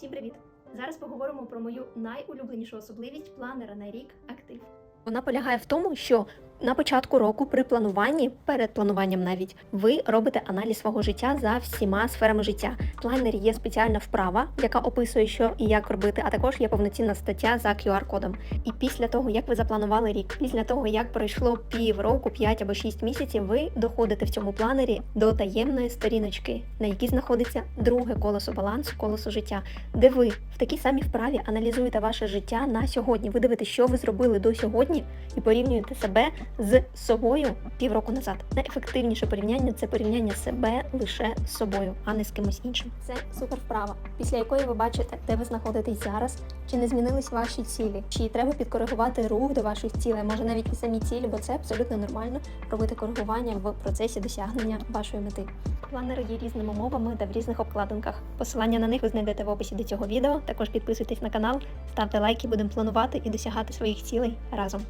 Всім привіт! Зараз поговоримо про мою найулюбленішу особливість планера на рік актив. Вона полягає в тому, що на початку року при плануванні, перед плануванням навіть, ви робите аналіз свого життя за всіма сферами життя. В планері є спеціальна вправа, яка описує, що і як робити, а також є повноцінна стаття за QR-кодом. І після того, як ви запланували рік, після того, як пройшло пів року, 5 або 6 місяців, ви доходите в цьому планері до таємної сторіночки, на якій знаходиться друге колесо балансу, колесо життя, де ви в такій самій вправі аналізуєте ваше життя на сьогодні. Ви дивитесь, що ви зробили до сьогодні, і порівнюєте себе з собою півроку назад. Найефективніше порівняння це порівняння себе лише з собою, а не з кимось іншим. Це супер вправа, після якої ви бачите, де ви знаходитесь зараз, чи не змінились ваші цілі, чи треба підкоригувати рух до ваших цілей, може навіть і самі цілі, бо це абсолютно нормально робити коригування в процесі досягнення вашої мети. Планери є різними мовами та в різних обкладинках. Посилання на них ви знайдете в описі до цього відео. Також підписуйтесь на канал, ставте лайки, будемо планувати і досягати своїх цілей разом.